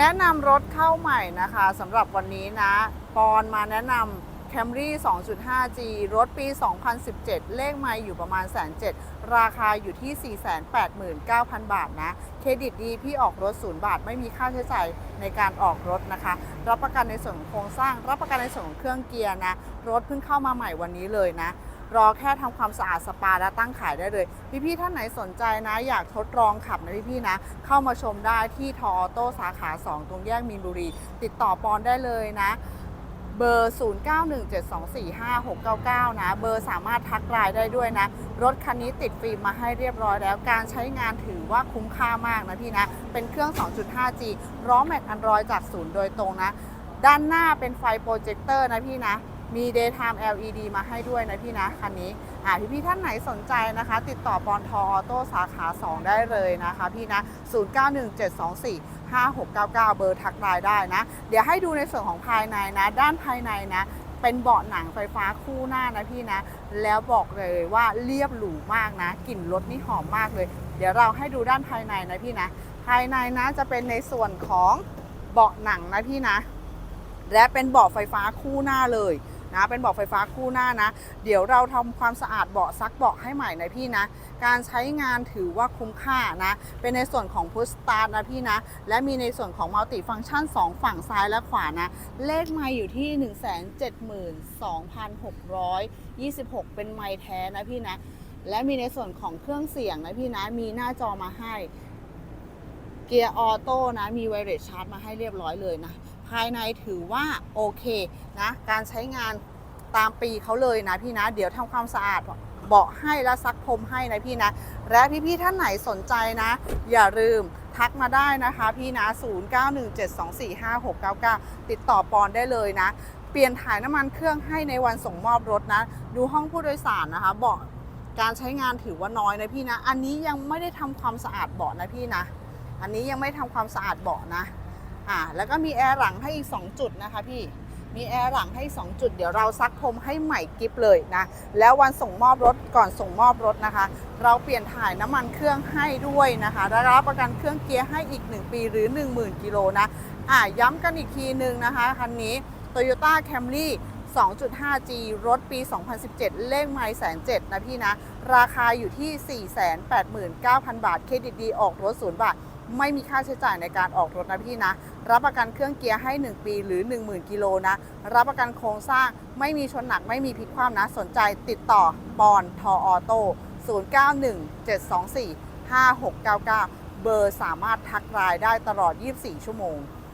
แนะนำรถเข้าใหม่นะคะสำหรับวันนี้นะ ปอนมาแนะนำ Camry 2.5G รถปี 2017 เลขไม่อยู่ประมาณแสนเจ็ดราคาอยู่ที่ 489,000 บาทนะ เครดิตดีพี่ออกรถ0บาท ไม่มีค่าใช้จ่ายในการออกรถนะคะ รับประกันในส่วนของโครงสร้าง รับประกันในส่วนของเครื่องเกียร์นะ รถเพิ่งเข้ามาใหม่วันนี้เลยนะ รอแค่ทำความสะอาดสปาและตั้งขายได้เลย พี่ๆท่านไหนสนใจนะ อยากทดลองขับนะพี่ๆนะ เข้ามาชมได้ที่ทออโต้สาขา 2 ตรงแยกมีนบุรี ติดต่อปอนได้เลยนะ เบอร์ 0917245699 นะ เบอร์สามารถทักไลน์ได้ด้วยนะ รถคันนี้ติดฟิล์มมาให้เรียบร้อยแล้ว การใช้งานถือว่าคุ้มค่ามากนะพี่นะ เป็นเครื่อง 2.5G ร้อแม็กอันรอยจากศูนย์โดยตรงนะ ด้านหน้าเป็นไฟโปรเจคเตอร์นะพี่นะ มี daytime LED มาให้ด้วยนะพี่นะคันนี้อ่าพี่พี่ๆท่านไหนสนใจนะคะ ติดต่อปอนทอออโต้สาขา 2 ได้เลยนะคะพี่นะ 091724 5699 เบอร์ทักไลน์ได้นะ เดี๋ยวให้ดูในส่วนของภายในนะ ด้านภายในนะเป็นเบาะหนังไฟฟ้าคู่หน้านะพี่นะ แล้วบอกเลยว่าเรียบหรูมากนะกลิ่นรถนี่หอมมากเลย เดี๋ยวเราให้ดูด้านภายในนะพี่นะ ภายในนะจะเป็นในส่วนของเบาะหนังนะพี่นะ และเป็นเบาะไฟฟ้าคู่หน้าเลย นะเป็นเบาะไฟฟ้าคู่หน้านะ เดี๋ยวเราทำความสะอาดเบาะซักเบาะให้ใหม่นะพี่นะ การใช้งานถือว่าคุ้มค่านะ เป็นในส่วนของพุชสตาร์ทนะพี่นะ และมีในส่วนของมัลติฟังก์ชัน 2 ฝั่งซ้ายและขวานะ เลขไมล์อยู่ที่ 172,626 เป็นไมล์แท้นะพี่นะ และมีในส่วนของเครื่องเสียงนะพี่นะ มีหน้าจอมาให้เกียร์ออโต้นะ มีไวเลสชาร์จมาให้เรียบร้อยเลยนะ ภายในถือว่าโอเคนะการใช้งานตามปีเขาเลยนะพี่นะ เดี๋ยวทำความสะอาดเบาะให้และซักพรมให้นะพี่นะ และพี่ๆท่านไหนสนใจนะ อย่าลืมทักมาได้นะคะพี่นะ 0917245699 ติดต่อปอนได้เลยนะ เปลี่ยนถ่ายน้ำมันเครื่องให้ในวันส่งมอบรถนะ ดูห้องผู้โดยสารนะคะเบาะการใช้งานถือว่าน้อยนะพี่นะ อันนี้ยังไม่ได้ทำความสะอาดเบาะนะพี่นะ อันนี้ยังไม่ทำความสะอาดเบาะนะ อ่าแล้วก็มีแอร์หลังให้อีก 2 จุดนะคะพี่มีแอร์หลังให้ 2 จุด เดี๋ยวเราซักพรมให้ใหม่กิฟเลยนะ แล้ววันส่งมอบรถก่อนส่งมอบรถนะคะ เราเปลี่ยนถ่ายน้ำมันเครื่องให้ด้วยนะคะและรับประกันเครื่องเกียร์ให้อีก 1 ปีหรือ 10,000 กิโลนะอ่าย้ำกันอีกทีหนึ่งนะคะคันนี้ Toyota Camry 2.5G รถปี 2017 เลขไมล์แสนเจ็ดนะพี่นะ ราคาอยู่ที่ 489,000 บาท เครดิตดีออกรถศูนย์บาท ไม่มีค่าใช้จ่ายในการออกรถนะพี่นะ รับประกันเครื่องเกียร์ให้ 1 ปีหรือ 10,000 กิโลนะ รับประกันโครงสร้างไม่มีชนหนักไม่มีพลิกคว่ำนะ สนใจติดต่อปอนทออโต้0917245699 เบอร์สามารถทักรายได้ตลอด 24 ชั่วโมง